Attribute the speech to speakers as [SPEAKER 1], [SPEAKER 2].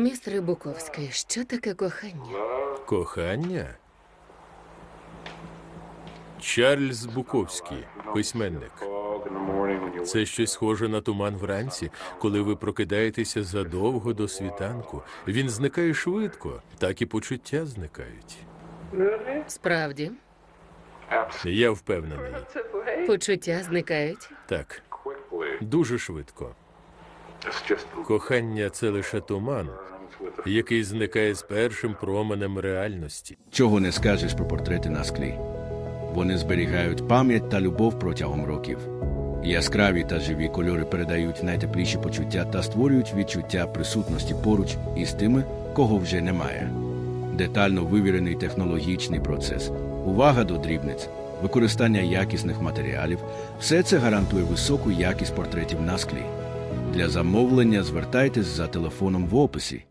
[SPEAKER 1] Містер Буковський, що таке кохання?
[SPEAKER 2] Кохання? Чарльз Буковський, письменник. Це щось схоже на туман вранці, коли ви прокидаєтеся задовго до світанку. Він зникає швидко, так і почуття зникають.
[SPEAKER 1] Справді,
[SPEAKER 2] Я впевнений.
[SPEAKER 1] почуття зникають.
[SPEAKER 2] Так, дуже швидко. Кохання це лише туман, який зникає з першим променем реальності.
[SPEAKER 3] Чого не скажеш про портрети на склі. Вони зберігають пам'ять та любов протягом років. Яскраві та живі кольори передають найтепліші почуття та створюють відчуття присутності поруч із тими, кого вже немає. Детально вивірений технологічний процес, увага до дрібниць, використання якісних матеріалів все це гарантує високу якість портретів на склі. Для замовлення звертайтесь за телефоном в описі.